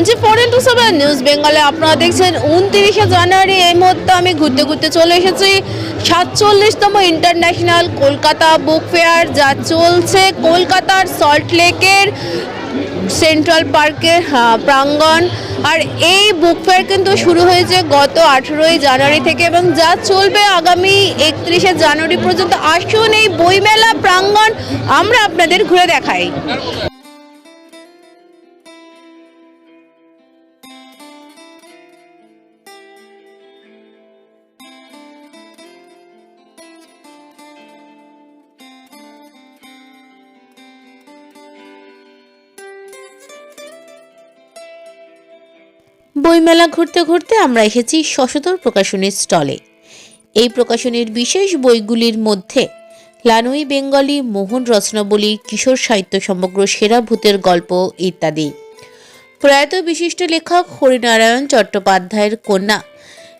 Twenty four into seven news বেঙ্গলে আপনারা দেখছেন উনত্রিশে জানুয়ারি, এই মুহূর্তে আমি ঘুরতে ঘুরতে চলে এসেছি। সাতচল্লিশতম ইন্টারন্যাশনাল কলকাতা বুক ফেয়ার যা চলছে কলকাতার সল্ট লেকের সেন্ট্রাল পার্কের প্রাঙ্গণ। আর এই বুক ফেয়ার কিন্তু শুরু হয়েছে গত আঠেরোই জানুয়ারি থেকে এবং যা চলবে আগামী একত্রিশে জানুয়ারি পর্যন্ত। আসুন এই বইমেলা প্রাঙ্গণ আমরা আপনাদের ঘুরে দেখাই। বইমেলা ঘুরতে ঘুরতে আমরা এসেছি সশতর প্রকাশনীর স্টলে। এই প্রকাশনীর বিশেষ বইগুলির মধ্যে লানুই বেঙ্গলি, মোহন রচনাবলী, কিশোর সাহিত্য সমগ্র সেরা ভূতের গল্প ইত্যাদি। প্রয়াত বিশিষ্ট লেখক হরিনারায়ণ চট্টোপাধ্যায়ের কন্যা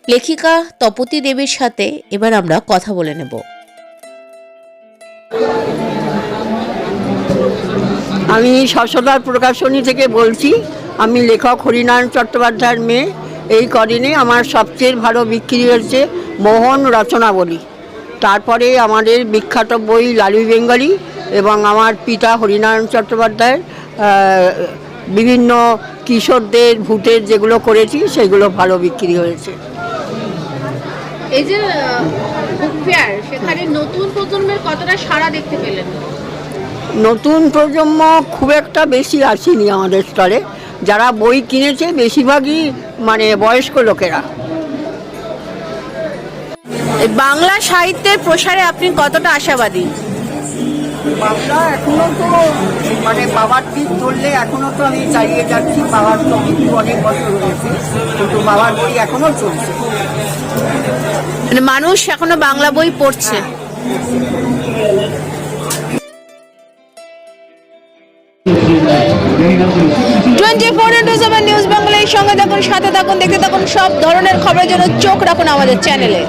লেখিকা তপতী দেবীর সাথে এবার আমরা কথা বলে নেব। আমি শশধার প্রকাশনী থেকে বলছি, আমি লেখক হরিনারায়ণ চট্টোপাধ্যায়ের মেয়ে। এই কদিনে আমার সবচেয়ে ভালো বিক্রি হয়েছে মোহন রচনাবলী। তারপরে আমাদের বিখ্যাত বই লালু বেঙ্গলি এবং আমার পিতা হরিনারায়ণ চট্টোপাধ্যায়ের বিভিন্ন কিশোরদের ভূতের যেগুলো করেছি, সেগুলো ভালো বিক্রি হয়েছে। এই যে সেখানে নতুন প্রজন্মের কতটা সাড়া দেখতে পেলেন? নতুন প্রজন্ম খুব একটা বেশি আসেনি আমাদের স্তরে। যারা বই কিনেছে বেশিরভাগই মানে বয়স্ক লোকেরা। এই বাংলা সাহিত্যের প্রসারে আপনি কতটা আশাবাদী? বাংলা এখনও তো মানে বাবার দিক ধরলে এখনও তো আমি চালিয়ে যাচ্ছি। বাবার তো অনেক বছর হয়েছে। কিন্তু বাবার বই এখনও চলছে। মানে মানুষ এখনও বাংলা বই পড়ছে। Twenty four into seven news বাংলার সঙ্গে থাকুন, সাথে থাকুন, দেখতে থাকুন সব ধরনের খবরের জন্য চোখ রাখুন আমাদের চ্যানেলে।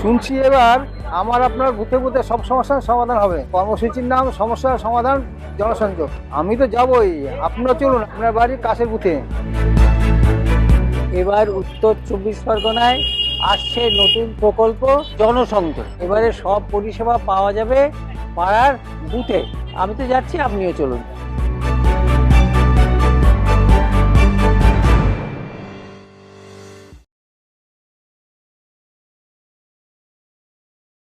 শুনছি এবার আমার আপনার বুথে বুথে সব সমস্যার সমাধান হবে। কর্মসূচির নাম সমস্যার সমাধান জনসংযোগ। আমি তো যাবই। আপনারা চলুন, আপনার বাড়ির কাছের বুথে এবার উত্তর চব্বিশ পরগনায় আসছে নতুন প্রকল্প জনসংযোগ। এবারে সব পরিষেবা পাওয়া যাবে পাড়ার বুথে। আমি তো যাচ্ছি, আপনিও চলুন।